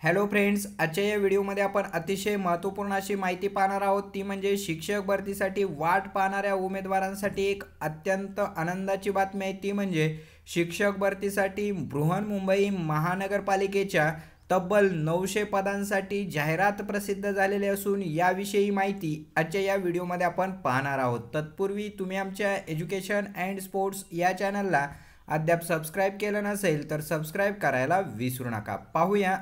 Hello friends आजच्या या व्हिडिओमध्ये आपण अतिशय महत्त्वपूर्ण अशी माहिती पाहणार आहोत. ती म्हणजे शिक्षक भरतीसाठी वाट पाहणाऱ्या उमेदवारांसाठी एक अत्यंत आनंदाची बातमी आहे. ती म्हणजे शिक्षक भरतीसाठी बृहन्मुंबई महानगरपालिकेच्या तब्बल नऊशे पदांसाठी जाहिरात प्रसिद्ध झालेली असून याविषयी माहिती आजच्या या व्हिडिओमध्ये आपण पाहणार आहोत. तत्पूर्वी तुम्ही आमच्या एज्युकेशन अँड स्पोर्ट्स या चॅनलला अद्याप सबस्क्राईब केलं नसेल तर सबस्क्राईब करायला विसरू नका. पाहूया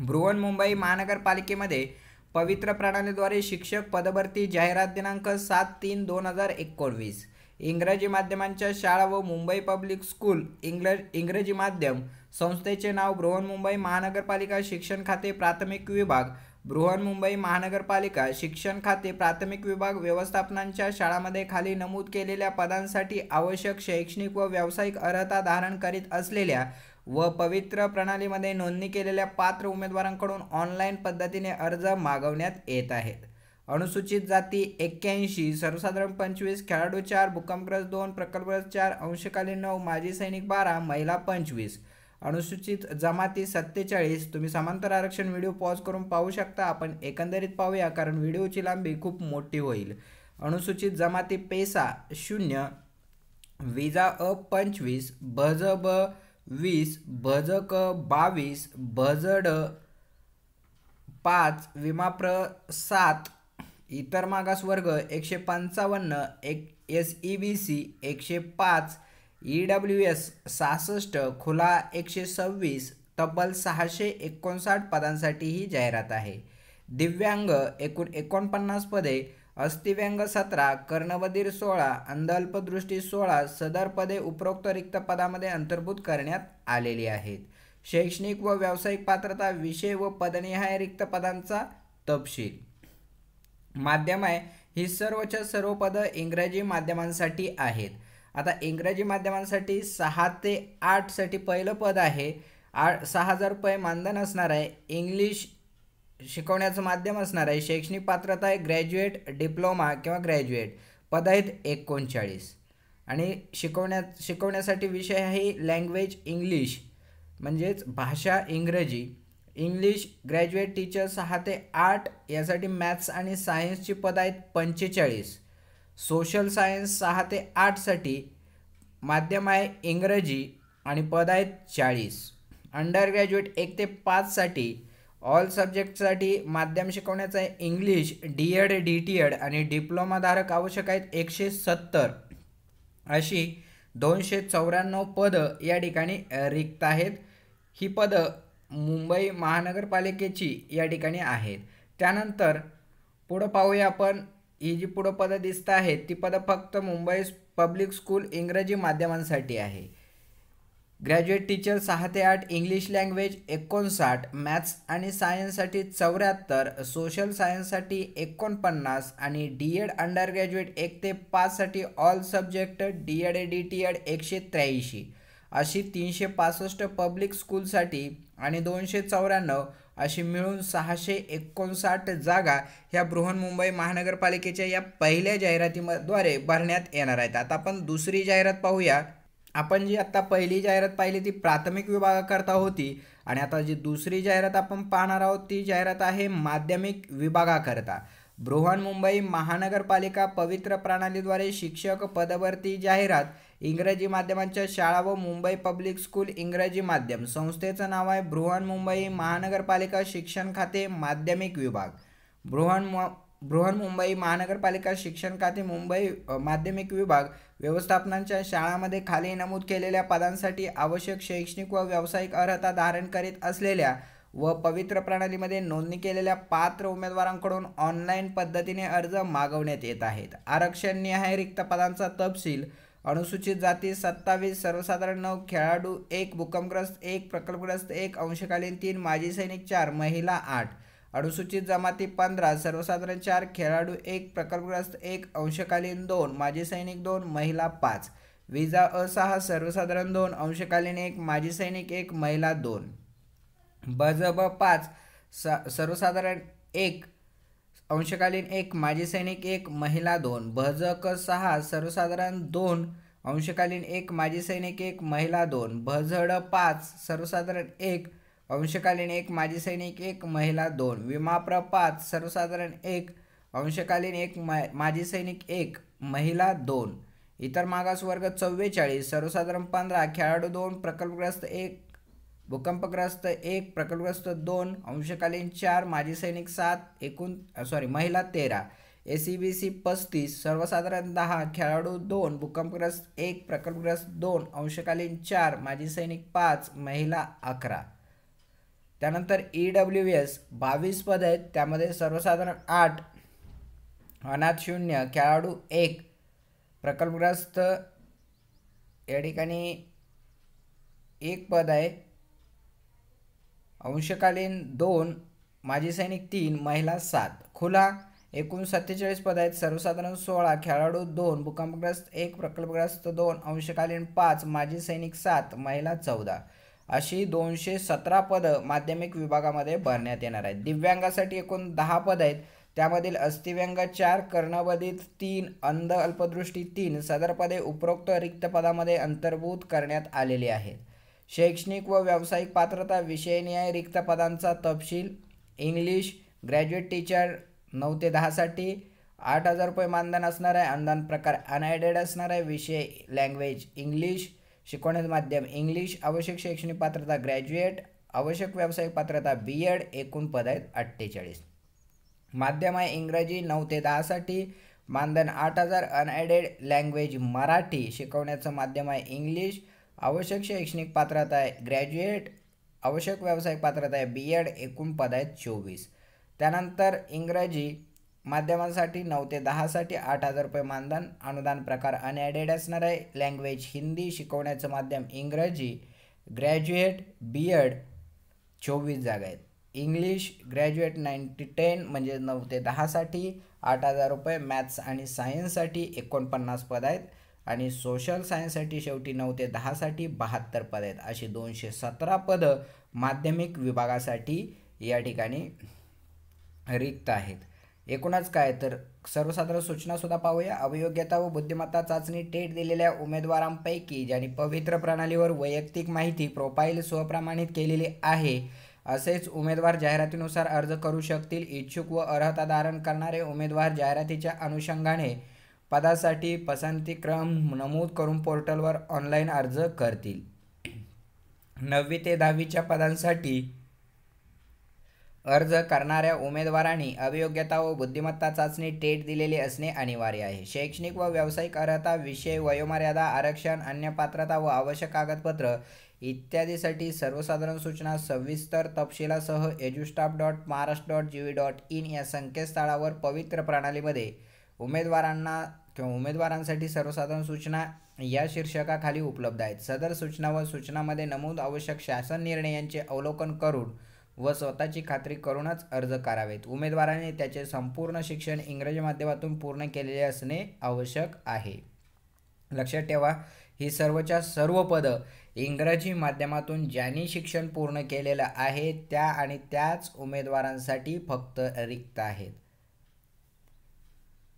बृहन्मुंबई महानगरपालिकेमध्ये पवित्र प्रणालीद्वारे शिक्षक पदभरती जाहिरात दिनांक सात तीन दोन हजार एकोणवीस. इंग्रजी माध्यमांच्या शाळा व मुंबई पब्लिक स्कूल इंग्ल इंग्रजी माध्यम संस्थेचे नाव बृहन्मुंबई महानगरपालिका शिक्षण खाते प्राथमिक विभाग बृहन्मुंबई महानगरपालिका शिक्षण खाते प्राथमिक विभाग व्यवस्थापनांच्या शाळांमध्ये खाली नमूद केलेल्या पदांसाठी आवश्यक शैक्षणिक व व्यावसायिक अर्हता धारण करीत असलेल्या व पवित्र प्रणालीमध्ये नोंदणी केलेल्या पात्र उमेदवारांकडून ऑनलाईन पद्धतीने अर्ज मागवण्यात येत आहेत. अनुसूचित जाती एक्क्याऐंशी सर्वसाधारण पंचवीस खेळाडू चार भूकंपग्रस्त दोन प्रकल्पग्रस्त चार अंशकालीन नऊ माजी सैनिक बारा महिला पंचवीस. अनुसूचित जमाती सत्तेचाळीस तुम्ही समांतर आरक्षण व्हिडिओ पॉज करून पाहू शकता. आपण एकंदरीत पाहूया कारण व्हिडिओची लांबी खूप मोठी होईल. अनुसूचित जमाती पेसा शून्य विजा अ पंचवीस भज ब वीस भजक बावीस भजड पाच विमाप्र सात इतर मागासवर्ग एकशे पंचावन्न एक एस ई बी सी एकशे पाच ई डब्ल्यू एस सहासष्ट खुला एकशे सव्वीस तब्बल सहाशे एकोणसाठ पदांसाठी ही जाहिरात आहे. दिव्यांग एकूण एकोणपन्नास पदे अस्थिव्यंग सतरा कर्णबधीर सोळा अंधअल्पदृष्टी सोळा सदर पदे उपरोक्त रिक्त पदामध्ये अंतर्भूत करण्यात आलेली आहेत. शैक्षणिक व व्यावसायिक पात्रता विषय व पदनिहाय रिक्त पदांचा तपशील. माध्यम आहे. ही सर्वच्या सर्व पदं इंग्रजी माध्यमांसाठी आहेत. आता इंग्रजी माध्यमांसाठी सहा ते आठसाठी पहिलं पद आहे. आठ सहा हजार रुपये मानधन असणार आहे. इंग्लिश शिकवण्याचं माध्यम असणार आहे. शैक्षणिक पात्रता आहे. ग्रॅज्युएट डिप्लोमा किंवा ग्रॅज्युएट. पद आहेत एकोणचाळीस. आणि शिकवण्या शिकवण्यासाठी विषय आहे लँग्वेज इंग्लिश. म्हणजेच भाषा इंग्रजी. इंग्लिश ग्रॅज्युएट टीचर सहा ते आठ यासाठी मॅथ्स आणि सायन्सची पद आहेत पंचेचाळीस. सोशल सायन्स सहा ते आठसाठी माध्यम आहे इंग्रजी आणि पद आहेत चाळीस. अंडर ग्रॅज्युएट एक ते पाचसाठी ऑल सब्जेक्टसाठी माध्यम शिकवण्याचं आहे English D Ed D T Ed आणि डिप्लोमाधारक आवश्यक आहेत एकशे सत्तर. अशी दोनशे चौऱ्याण्णव पदं या ठिकाणी रिक्त आहेत. ही पदं मुंबई महानगरपालिकेची या ठिकाणी आहेत. त्यानंतर पुढं पाहूया आपण. ही जी पुढं पदं दिसत आहेत ती पदं फक्त मुंबई पब्लिक स्कूल इंग्रजी माध्यमांसाठी आहे. ग्रॅज्युएट टीचर सहा ते आठ इंग्लिश लँग्वेज एकोणसाठ मॅथ्स आणि सायन्ससाठी चौऱ्याहत्तर सोशल सायन्ससाठी एकोणपन्नास आणि डी एड अंडर ग्रॅज्युएट एक ते पाचसाठी all subject D Ed D T Ed एकशे त्र्याऐंशी. अशी तीनशे पासष्ट पब्लिक स्कूलसाठी आणि दोनशे चौऱ्याण्णव अशी मिळून सहाशे एकोणसाठ जागा ह्या बृहन्मुंबई महानगरपालिकेच्या या पहिल्या जाहिरातीद्वारे भरण्यात येणार आहेत. आता आपण दुसरी जाहिरात पाहूया. आपण जी आत्ता पहिली जाहिरात पाहिली ती प्राथमिक विभागाकरता होती आणि आता जी दुसरी जाहिरात आपण पाहणार आहोत ती जाहिरात आहे माध्यमिक विभागाकरता. बृहन्मुंबई महानगरपालिका पवित्र प्रणालीद्वारे शिक्षक पदभरती जाहिरात इंग्रजी माध्यमांच्या शाळा व मुंबई पब्लिक स्कूल इंग्रजी माध्यम संस्थेचं नाव आहे बृहन्मुंबई महानगरपालिका शिक्षण खाते माध्यमिक विभाग. बृहन बृहन्मुंबई महानगरपालिका शिक्षण खाते मुंबई माध्यमिक विभाग व्यवस्थापनांच्या शाळांमध्ये खाली नमूद केलेल्या पदांसाठी आवश्यक शैक्षणिक व व्यावसायिक अर्हता धारण करीत असलेल्या व पवित्र प्रणालीमध्ये नोंदणी केलेल्या पात्र उमेदवारांकडून ऑनलाईन पद्धतीने अर्ज मागवण्यात येत आहेत. आरक्षण निहाय रिक्त पदांचा तपशील अनुसूचित जाती सत्तावीस सर्वसाधारण नऊ खेळाडू एक भूकंपग्रस्त एक प्रकल्पग्रस्त एक अंशकालीन तीन माजी सैनिक चार महिला आठ अनुसूचित जमाती पंधरा सर्वसाधारण चार खेळाडू एक प्रकल्पग्रस्त एक अंशकालीन दोन माजी सैनिक दोन महिला पाच. विजा अ सहा सर्वसाधारण दोन अंशकालीन एक माजी सैनिक एक महिला दोन. बज ब पाच स सर्वसाधारण एक अंशकालीन एक माजी सैनिक एक महिला दोन. भज क सहा सर्वसाधारण दोन अंशकालीन एक माजी सैनिक एक महिला दोन. भझड पाच सर्वसाधारण एक अंशकालीन एक माजी सैनिक एक महिला दोन. विमाप्र पाच सर्वसाधारण एक. अंशकालीन एक माजी सैनिक एक महिला दोन. इतर मागासवर्ग चव्वेचाळीस. सर्वसाधारण पंधरा. खेळाडू दोन प्रकल्पग्रस्त एक भूकंपग्रस्त एक प्रकल्पग्रस्त दोन. अंशकालीन चार माजी सैनिक सात एकूण सॉरी महिला तेरा. ए सी बी सी पस्तीस. सर्वसाधारण दहा. खेळाडू दोन भूकंपग्रस्त एक प्रकल्पग्रस्त दोन. अंशकालीन चार माजी सैनिक पाच महिला अकरा. त्यानंतर ई डब्ल्यू एस बावीस पद आहेत. त्यामध्ये सर्वसाधारण आठ अनाथ शून्य खेळाडू एक प्रकल्पग्रस्त या ठिकाणी एक पद आहे. अंशकालीन दोन माजी सैनिक तीन महिला सात. खुला एकूण सत्तेचाळीस पद आहेत. सर्वसाधारण सोळा खेळाडू दोन भूकंपग्रस्त एक प्रकल्पग्रस्त दोन अंशकालीन पाच माजी सैनिक सात महिला चौदा. अशी दोनशे सतरा पदं माध्यमिक विभागामध्ये भरण्यात येणार आहेत. दिव्यांगासाठी एकूण दहा पदं आहेत. त्यामधील अस्थिव्यंग चार कर्णबधित तीन अंध अल्पदृष्टी तीन सदर पदे उपरोक्त रिक्त पदामध्ये अंतर्भूत करण्यात आलेली आहेत. शैक्षणिक व व्यावसायिक पात्रता विषयनिहाय रिक्त पदांचा तपशील इंग्लिश ग्रॅज्युएट टीचर नऊ ते दहासाठी आठ हजार रुपये मानधन असणार आहे अनुदान प्रकार अनएडेड असणार आहे विषय लँग्वेज इंग्लिश शिकवण्याचं माध्यम इंग्लिश आवश्यक शैक्षणिक पात्रता ग्रॅज्युएट आवश्यक व्यावसायिक पात्रता बी एड एकूण पद आहेत अठ्ठेचाळीस. माध्यम आहे इंग्रजी नऊ ते दहासाठी. मानधन आठ हजार अनएडेड लँग्वेज मराठी. शिकवण्याचं माध्यम आहे इंग्लिश आवश्यक शैक्षणिक पात्रता आहे ग्रॅज्युएट आवश्यक व्यावसायिक पात्रता आहे बी एड एकूण पद आहेत चोवीस. त्यानंतर इंग्रजी माध्यमांसाठी नऊ ते दहासाठी आठ हजार रुपये मानधन अनुदान प्रकार अनएडेड असणार आहे. लँग्वेज हिंदी शिकवण्याचं माध्यम इंग्रजी. ग्रॅज्युएट बी एड चोवीस जागा आहेत. इंग्लिश ग्रॅज्युएट नाईन्टी टेन म्हणजे नऊ ते दहासाठी आठ हजार रुपये. मॅथ्स आणि सायन्ससाठी एकोणपन्नास पद आहेत. आणि सोशल सायन्ससाठी शेवटी नऊ ते दहासाठी बहात्तर पद आहेत. अशी दोनशे सतरा पदं माध्यमिक विभागासाठी या ठिकाणी रिक्त आहेत. एकूणच काय तर सर्वसाधारण सूचनासुद्धा पाहूया. अवयोग्यता व बुद्धिमत्ता चाचणी टेट दिलेल्या उमेदवारांपैकी ज्यांनी पवित्र प्रणालीवर वैयक्तिक माहिती प्रोफाईल स्वप्रमाणित केलेली आहे असेच उमेदवार जाहिरातीनुसार अर्ज करू शकतील. इच्छुक व अर्हता धारण करणारे उमेदवार जाहिरातीच्या अनुषंगाने पदासाठी पसंतीक्रम नमूद करून पोर्टलवर ऑनलाईन अर्ज करतील. नववी ते दहावीच्या पदांसाठी अर्ज करणाऱ्या उमेदवारांनी अभियोग्यता व बुद्धिमत्ता चाचणी टेट दिलेली असणे अनिवार्य आहे. शैक्षणिक व व्यावसायिक अर्हता विषय वयोमर्यादा आरक्षण अन्य पात्रता व आवश्यक कागदपत्र इत्यादीसाठी सर्वसाधारण सूचना सविस्तर तपशिलासह edustaff dot Maharashtra dot G V dot in या संकेतस्थळावर पवित्र प्रणालीमध्ये उमेदवारांना किंवा उमेदवारांसाठी सर्वसाधारण सूचना या शीर्षकाखाली उपलब्ध आहेत. सदर सूचना व सूचनामध्ये नमूद आवश्यक शासन निर्णयांचे अवलोकन करून व स्वतःची खात्री करूनच अर्ज करावेत. उमेदवाराने त्याचे संपूर्ण शिक्षण इंग्रजी माध्यमातून पूर्ण केलेले असणे आवश्यक आहे. लक्षात ठेवा ही सर्वच्या सर्व पदं इंग्रजी माध्यमातून ज्यांनी शिक्षण पूर्ण केलेलं आहे त्या आणि त्याच उमेदवारांसाठी फक्त रिक्त आहेत.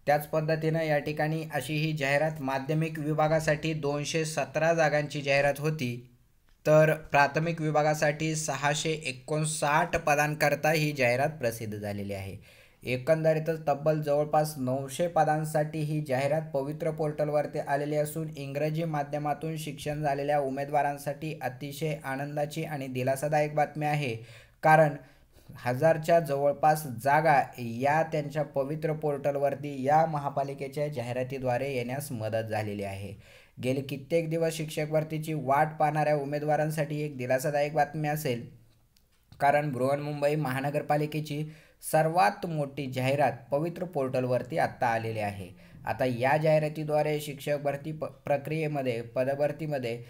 त्याच पद्धतीनं या ठिकाणी अशी ही जाहिरात माध्यमिक विभागासाठी दोनशे सतरा जागांची जाहिरात होती. तर प्राथमिक विभागासाठी सहाशे एकोणसाठ पदांकरता ही जाहिरात प्रसिद्ध झालेली आहे. एकंदरीतच तब्बल जवळपास नऊशे पदांसाठी ही जाहिरात पवित्र पोर्टलवरती आलेली असून इंग्रजी माध्यमातून शिक्षण झालेल्या उमेदवारांसाठी अतिशय आनंदाची आणि दिलासादायक बातमी आहे. कारण हजारच्या जवळपास जागा या त्यांच्या पवित्र पोर्टलवरती या महापालिकेच्या जाहिरातीद्वारे येण्यास मदत झालेली आहे. गेले कित्येक दिवस शिक्षक भरतीची वाट पाहणाऱ्या उमेदवारांसाठी एक दिलासादायक बातमी असेल. कारण बृहन्मुंबई महानगरपालिकेची सर्वात मोठी जाहिरात पवित्र पोर्टलवरती आत्ता आलेली आहे. आता या जाहिरातीद्वारे शिक्षक भरती प प्रक्रियेमध्ये पदभरतीमध्ये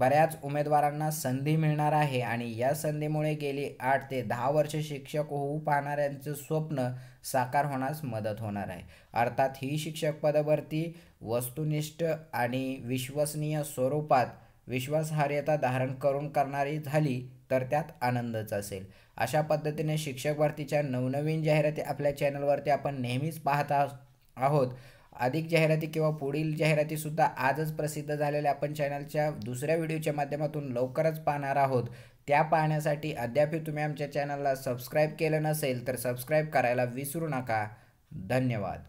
बऱ्याच उमेदवारांना संधी मिळणार आहे आणि या संधीमुळे गेली आठ ते दहा वर्ष शिक्षक होऊ पाहणाऱ्यांचं स्वप्न साकार होण्यास मदत होणार आहे. अर्थात ही शिक्षक पदभरती वस्तुनिष्ठ आणि विश्वसनीय स्वरूपात विश्वासार्हता धारण करून करणारी झाली तर त्यात आनंदच असेल. अशा पद्धतीने शिक्षक भरतीच्या नवनवीन जाहिराती आपल्या चॅनलवरती आपण नेहमीच पाहत आहोत. अधिक जाहिराती किंवा पुढील जाहिरातीसुद्धा आजच प्रसिद्ध झालेल्या आपण चॅनलच्या दुसऱ्या व्हिडिओच्या माध्यमातून लवकरच पाहणार आहोत. त्या पाहण्यासाठी अद्याप तुम्ही आमच्या चॅनलला सबस्क्राईब केलं नसेल तर सबस्क्राईब करायला विसरू नका. धन्यवाद.